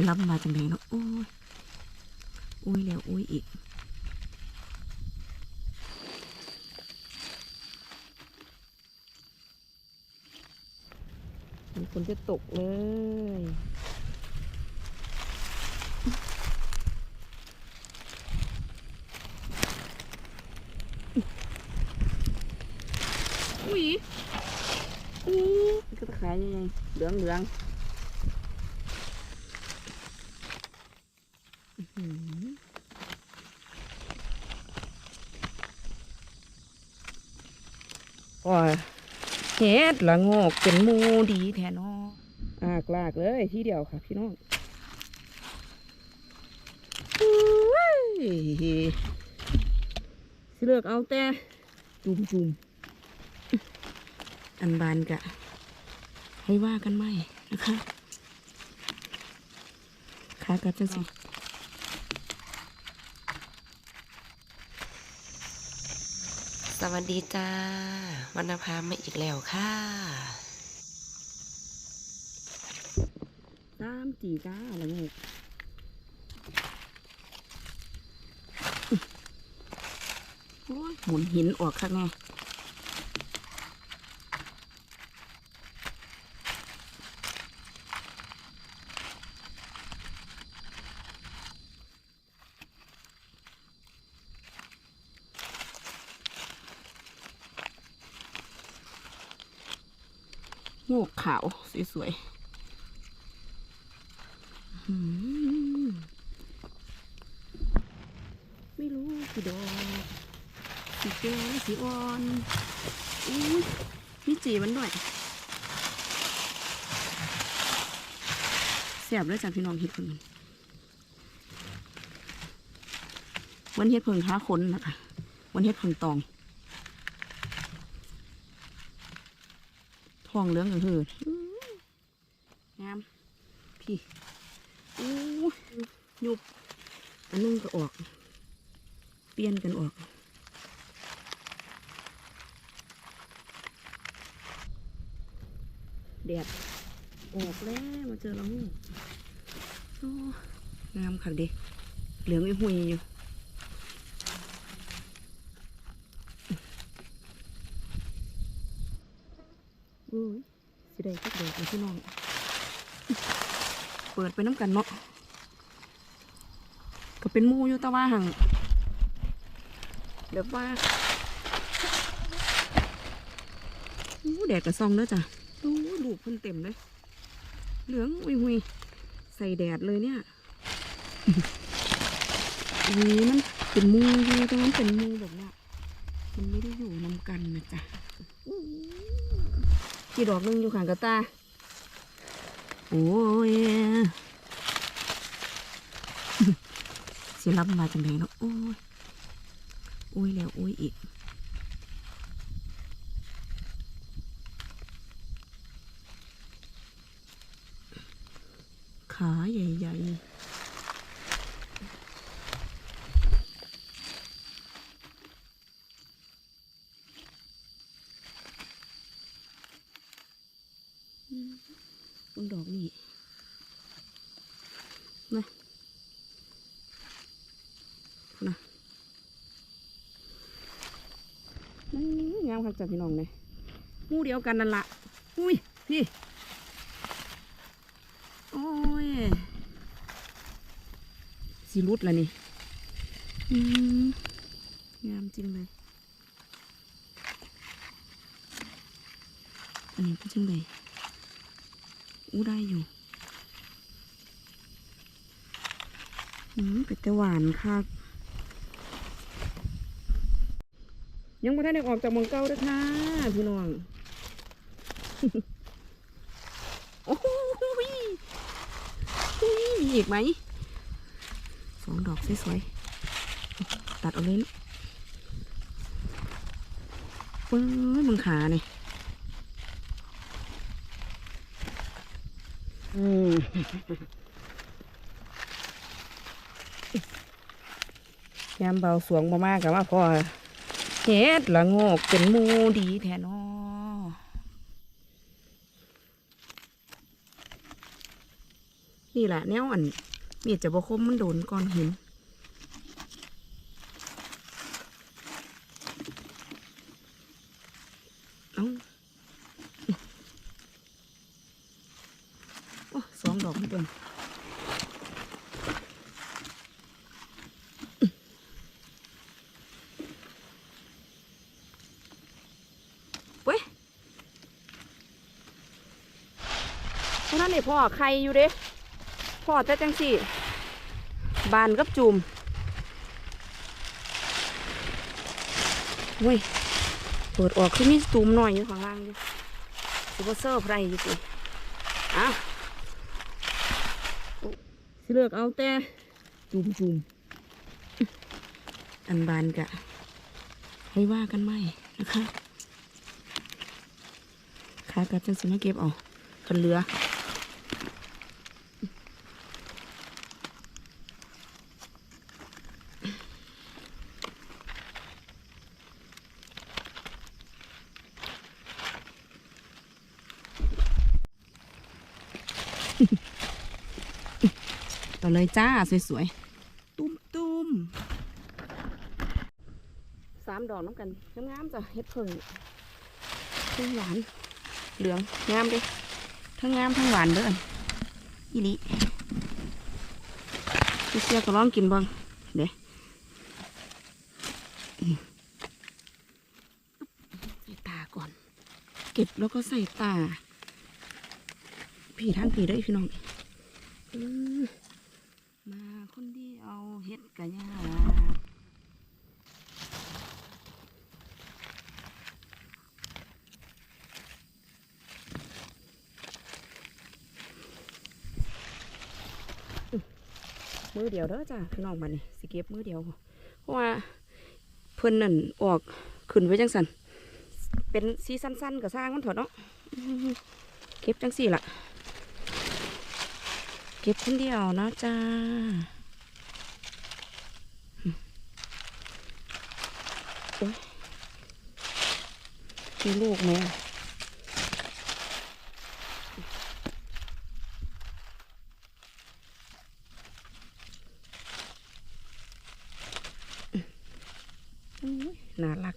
สิรับมาจังไดเนาะโอ้ยโอ้ยแล้วโอ้ยอีกมีฝนจะตกเลยอุ้ยอู้ก็ตะขายยังไงเหลืองเหลืองอื้อหือโอ้ย เฮ็ดละโงกเป็นมูดีแท้นออากลากเลยที่เดียวค่ะพี่น้องสิเลือกเอาแต่จุ่มจุ่มๆอันบานกะ ให้ว่ากันไหมนะคะขากับจังสิ วัสดีจ้าวันนภามาอีกแล้วค่ะตามจีจ้าอะโงกโอ้ยหมุนหินออกข้างไง ขาวสวยๆไม่รู้กี่ดอกสีแก่สีอ่อนอุ้ยมีจีมันด้วยแสบเลยจ้ะพี่น้องเห็ดพิ่งวันเห็ดเพิ่งท้าคนนะคะวันเห็ดเพิ่งตอง องเหลืองก็คืออื้องาม พี่อู้ยุบอันนึงก็ออก เปลี่ยนกันออกแดดออกแล้วมาเจอเรางามค่ะเด็กเหลืองไอ้หุยอยู่ อุ้ยสิได้จักดอกพี่น้อง เปิดไปน้ำกันเนาะ ก็เป็นมูอยู่ตะว่าหังเดี๋ยวว่าอู้แดดกระซองเด้อจ้ะอู้ลูกเพิ่นเต็มเลย เหลืองอุยหุยใส่แดดเลยเนี่ยวีมันเป็นมูอยู่แต่มันเป็นมูแบบเนี้ยมันไม่ได้อยู่นำกันนะจ๊ะ กี่ดอกนึงอยู่ข้างกระตาโอ้ยสิรับมาจังไดเนาะโอ้ยโอ้ยแล้วโอ้ยอีกขาใหญ่ๆอืม เบิ่งดอกนี่นะนะนี่งามครับจ้ะพี่น้องเนี่ยมู่เดียวกันนั่นละอุ้ยพี่โอ้ยสีรุดละนี่อืมงามจริงเลยอันนี้ก็จริงเลย อู้ได้อยู่อืมเป็ดต่หวานค่ะ ยังไม่ทันได้ออกจากมองเก้าด้วยค่ะพี่น้อง โอ้โหยยมีอีกไหม สองดอกสวยๆ ตัดเอาเลยนะเปิ้ลมึงขาเนี่ยอืม ยามเบาสวงมากกับว่าพอเฮ็ดละโงกเป็นมูดีแท้นอนี่แหละแนวอันมีดจะบะคมมันโดนก้อนหินเอาโอ้สองดอกมันตัวเว้ยเพ่อใครอยู่เด้พ่อแต่จังสี่ บานกับจุ่มเว้ยเปิดออกคือมีตุ่มหน่อยอยู่ข้างล่างอยู่ซูเปอร์เซอร์ไพรอยู่สิอะสิเลือกเอาแต่จุ่มจุ่มอันบานกะให้ว่ากันไหมนะคะขากับจังสิมาเก็บเอาคันเหลือ เลยจ้า สวยๆ ตุ้มตุ้มสามดอกน้ำกันงามๆจ้ะเฮ็ดเพิ่งทั้งหวาน เหลือง งามเดิทั้งงามทั้งหวานเด้ออีลิพี่เสียก็ลองกินบ้างเด้อืมใส่ตาก่อน เก็บแล้วก็ใส่ตาผีทั้งผีได้พี่น้อง อืมมาคนเดียวเฮ็ดกะยาก มือเดียวเด้อจ้ะพี่น้องบัดนี้สิเก็บมือเดียว เพราะว่าเพิ่นนั่นออกขึ้นไว้จังสันเป็นสีสั้นๆกับสร้างมันเถอะเนาะเก็บจังสี่ล่ะเก็บคนเดียวนะจ้าโอ๊ยมีลูกไหมอะอุ๊ยน่ารัก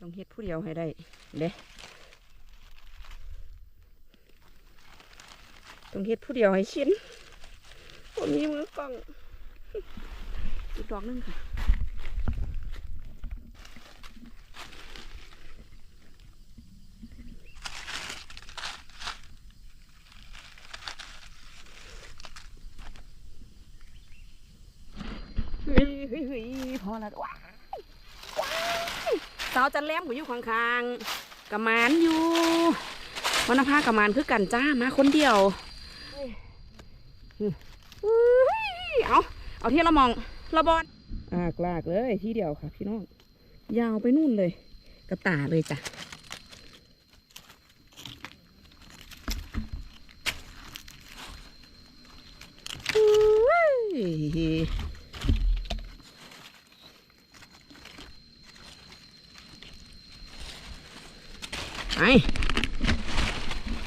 ต้องเฮ็ดผู้เดียวให้ได้เด้ต้องเฮ็ดผู้เดียวให้ชินผมมีมือกล้องอีกดอกนึงค่ะเฮ้ยเฮ้ยเฮ้ยพอแล้วว้า สาวจันแหลมก็อยู่ข้างๆกะมานอยู่วันนภากะมานคือกันจ้ามาคนเดียวเฮ้ยเฮ้ยเอาเอาที่เรามองระบอดอากลากเลยที่เดียวค่ะ พี่น้องยาวไปนู่นเลยกระตาเลยจ้ะอุ้ย ไป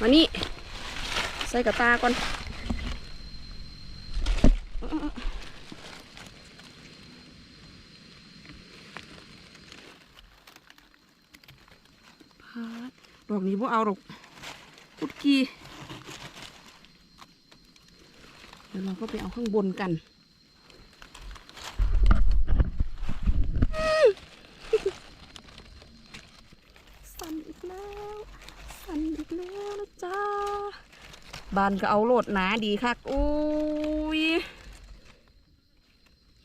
มานี่ ใส่กระตาก่อนดอกนี้พวกเอาหรอกพุดกีเดี๋ยวเราก็ไปเอาข้างบนกัน สั่นอีกแล้ว สั่นอีกแล้วนะจ้าบานก็เอาโหลดหนาดีคักอุ้ย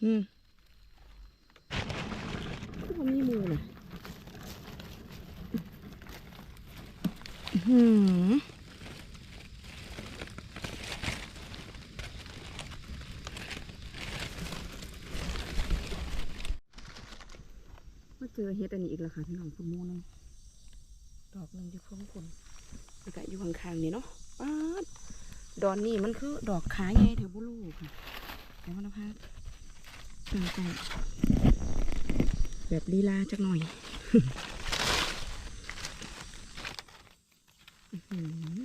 อืมคือบ่มีมือนะอื้อหือมาเจอเฮ็ดอันนี้อีกแล้วค่ะพี่น้องคุณโมนึงดอกหนึ่งอยู่ข้างบนแล้วก็อยู่ข้างๆนี่เนาะป๊าด ดอนนี่มันคือดอกขาใหญ่แถวบุลูกค่ะแถววันพาเติมใจแบบลีลาจักหน่อยอือ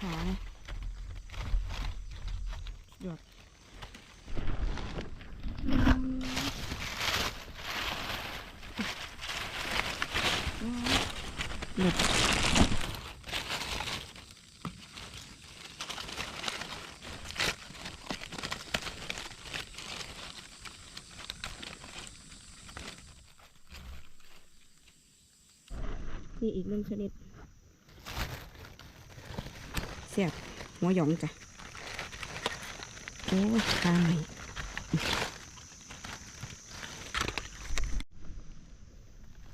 ขาเลยหยดหลุดนี่อีกหนึ่งชนิด เสียบหัวหยองจ้ะโอ้ยตาย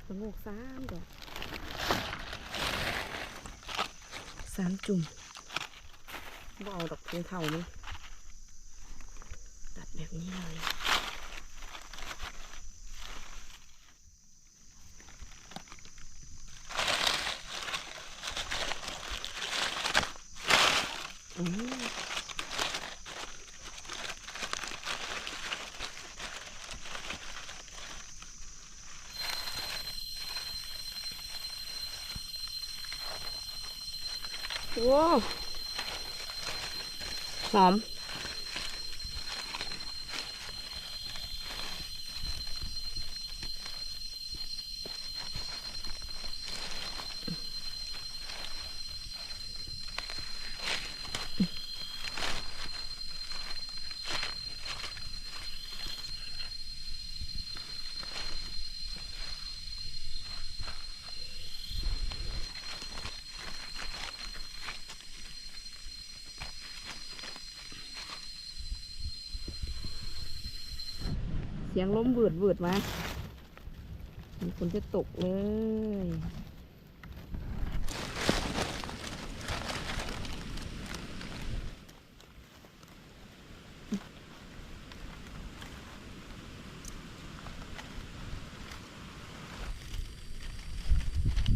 สงกสามดอกสามจุ่มบ่เอาดอกเพียงเท่ามันตัดแบบนี้เลย อืม โอ้หอม ยงล้มเบืดเบืดมามีคนจะตกเลย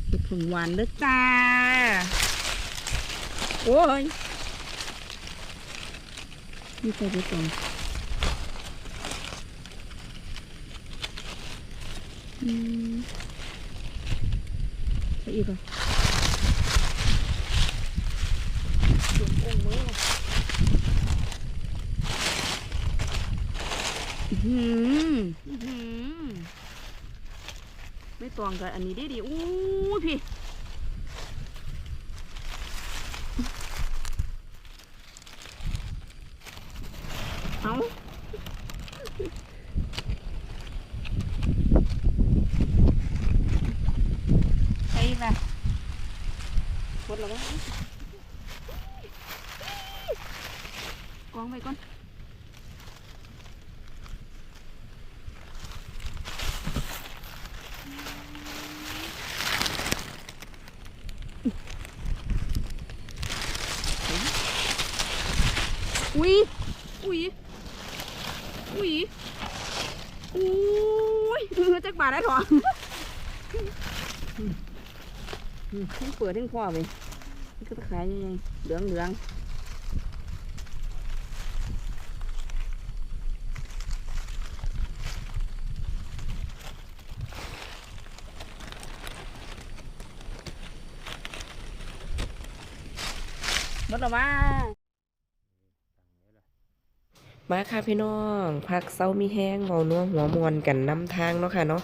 เห็ดผงหวานเด้อจ้า โอ้ยนี่ไปดูตรงอืมไป อีกอะเสียงองค์มืออื้อหืออื้อหือไม่ตองกับอันนี้ได้ดีอู้ยพี่ เอา ไปละกดแล้ววะกองไปก่อนอุ้ยอุ้ยอุ้ยอุ้ยเออจักบาทได้หรอทั้ง เปิดทั้งพ่อไปก็ขายยังไงเหลืองเหลืองๆหมดแล้วว่ามาค่ะพี่น้อง พักเซามีแห้งเมานัวหัวมวนกันนำทางเนาะค่ะเนาะ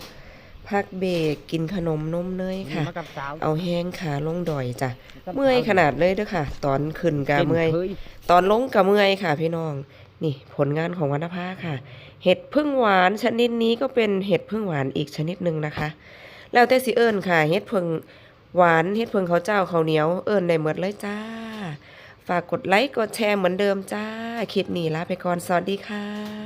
พักเบรกกินขนมนมเนยค่ะมากับสาวเอาแห้งขาลงดอยจ้ะเมื่อยขนาดเลยเด้อค่ะ ตอนขึ้นกะเมื่อยคตอนลงกะเมื่อยค่ะ พี่น้อง นี่ผลงานของวรรณภาค่ะ เห็ดพึ่งหวานชนิดนี้ก็เป็นเห็ดพึ่งหวานอีกชนิดหนึ่งนะคะ แล้วแต่สิเอิญค่ะ เห็ดพึ่งหวานเห็ดพึ่งเขาวเจ้าข้าวเหนียวเอิญได้หมดเลยจ้า ฝากกดไลค์กดแชร์เหมือนเดิมจ้าคลิปนี้ลาไปก่อนสวัสดีค่ะ